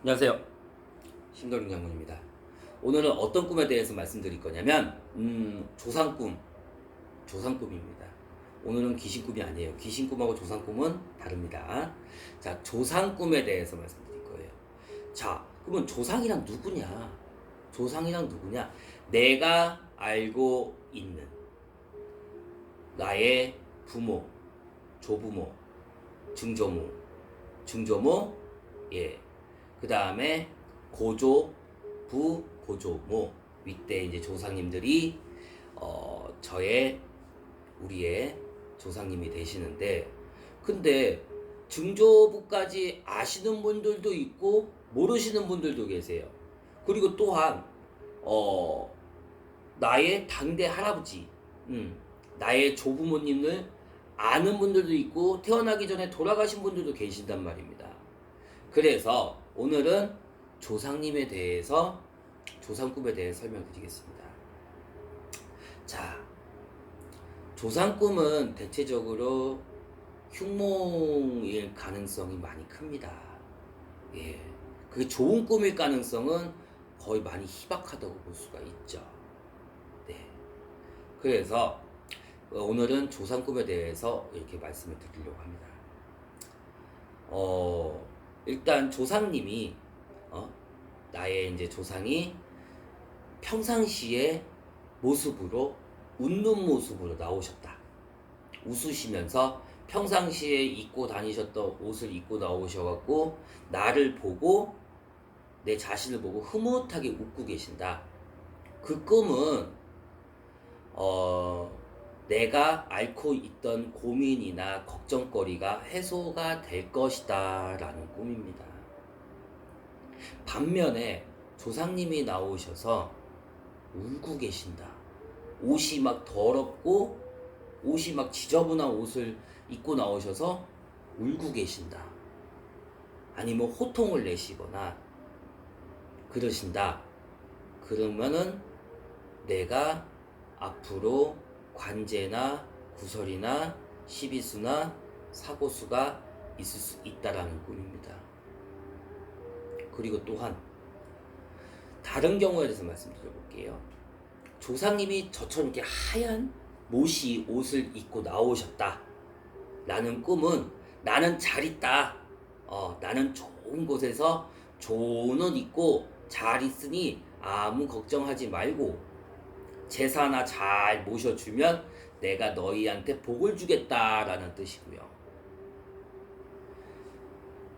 안녕하세요. 신도령 장군입니다. 오늘은 어떤 꿈에 대해서 말씀드릴 거냐면, 음, 조상 꿈. 조상 꿈입니다. 오늘은 귀신 꿈이 아니에요. 귀신 꿈하고 조상 꿈은 다릅니다. 자, 조상 꿈에 대해서 말씀드릴 거예요. 자, 그러면 조상이랑 누구냐? 조상이랑 누구냐? 내가 알고 있는 나의 부모, 조부모, 증조모, 증조모, 예. 그 다음에 고조, 부, 고조 모 윗대 이제 조상님들이 어 저의 우리의 조상님이 되시는데 근데 증조부까지 아시는 분들도 있고 모르시는 분들도 계세요. 그리고 또한 어 나의 당대 할아버지, 음, 나의 조부모님을 아는 분들도 있고 태어나기 전에 돌아가신 분들도 계신단 말입니다. 그래서 오늘은 조상님에 대해서 조상꿈에 대해 설명드리겠습니다. 자, 조상꿈은 대체적으로 흉몽일 가능성이 많이 큽니다. 예, 그 좋은 꿈일 가능성은 거의 많이 희박하다고 볼 수가 있죠. 네, 그래서 오늘은 조상꿈에 대해서 이렇게 말씀을 드리려고 합니다. 어, 일단 조상님이 어? 나의 이제 조상이 평상시의 모습으로 웃는 모습으로 나오셨다. 웃으시면서 평상시에 입고 다니셨던 옷을 입고 나오셔갖고 나를 보고 내 자신을 보고 흐뭇하게 웃고 계신다. 그 꿈은 어 내가 앓고 있던 고민이나 걱정거리가 해소가 될 것이다 라는 꿈입니다. 반면에 조상님이 나오셔서 울고 계신다. 옷이 막 더럽고 옷이 막 지저분한 옷을 입고 나오셔서 울고 계신다. 아니면 호통을 내시거나 그러신다. 그러면은 내가 앞으로 관제나 구설이나 시비수나 사고수가 있을 수 있다라는 꿈입니다. 그리고 또한 다른 경우에 대해서 말씀드려 볼게요. 조상님이 저처럼 이렇게 하얀 못이 옷을 입고 나오셨다. 라는 꿈은 나는 잘 있다. 어, 나는 좋은 곳에서 좋은 옷 입고 잘 있으니 아무 걱정하지 말고 제사나 잘 모셔주면 내가 너희한테 복을 주겠다라는 뜻이고요.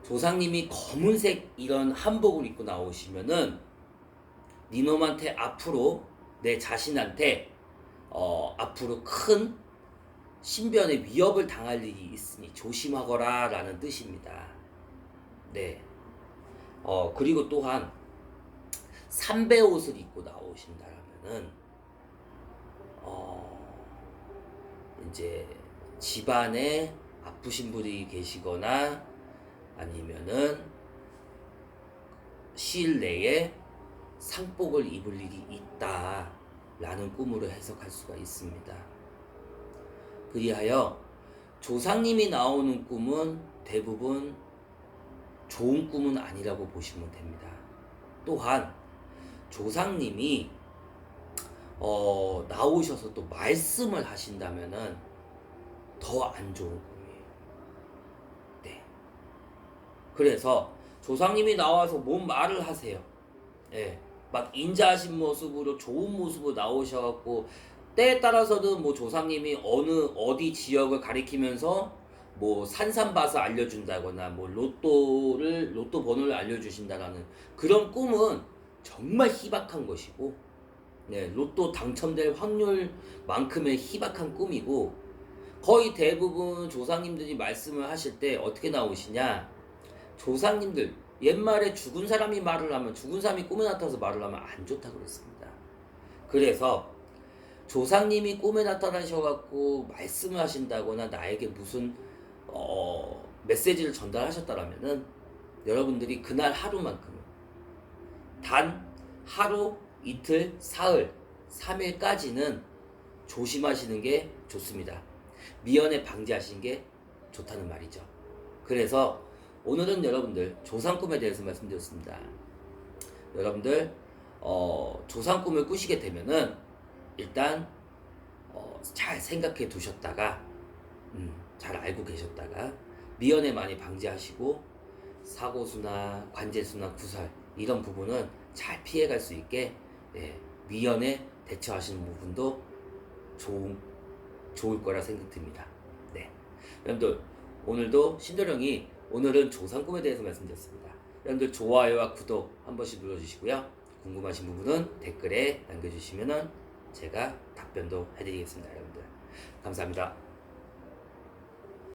조상님이 검은색 이런 한복을 입고 나오시면은 니놈한테 앞으로 내 자신한테 어, 앞으로 큰 신변의 위협을 당할 일이 있으니 조심하거라 라는 뜻입니다. 네. 어, 그리고 또한 삼배 옷을 입고 나오신다라면은 어, 이제 집안에 아프신 분이 계시거나 아니면은 시일 내에 상복을 입을 일이 있다 라는 꿈으로 해석할 수가 있습니다. 그리하여 조상님이 나오는 꿈은 대부분 좋은 꿈은 아니라고 보시면 됩니다. 또한 조상님이 어, 나오셔서 또 말씀을 하신다면은 더 안 좋은 꿈이에요. 네. 그래서 조상님이 나와서 뭔 말을 하세요. 예. 막 인자하신 모습으로 좋은 모습으로 나오셔갖고 때에 따라서는 뭐 조상님이 어느 어디 지역을 가리키면서 뭐 산삼 봐서 알려준다거나 뭐 로또를 로또 번호를 알려주신다라는 그런 꿈은 정말 희박한 것이고 네, 로또 당첨될 확률만큼의 희박한 꿈이고 거의 대부분 조상님들이 말씀을 하실 때 어떻게 나오시냐 조상님들 옛말에 죽은 사람이 말을 하면 죽은 사람이 꿈에 나타나서 말을 하면 안 좋다 그랬습니다. 그래서 조상님이 꿈에 나타나셔갖고 말씀을 하신다거나 나에게 무슨 어, 메시지를 전달하셨다라면은 여러분들이 그날 하루만큼은 단 하루, 이틀, 사흘, 3일까지는 조심하시는 게 좋습니다. 미연에 방지하시는 게 좋다는 말이죠. 그래서 오늘은 여러분들 조상 꿈에 대해서 말씀드렸습니다. 여러분들 어, 조상 꿈을 꾸시게 되면은 일단 어, 잘 생각해 두셨다가 음, 잘 알고 계셨다가 미연에 많이 방지하시고 사고수나 관제수나 구설 이런 부분은 잘 피해갈 수 있게 예, 미연에 대처하시는 부분도 좋은 좋을 거라 생각됩니다. 네, 여러분들 오늘도 신도령이 오늘은 조상 꿈에 대해서 말씀드렸습니다. 여러분들 좋아요와 구독 한 번씩 눌러주시고요. 궁금하신 부분은 댓글에 남겨주시면은 제가 답변도 해드리겠습니다, 여러분들. 감사합니다.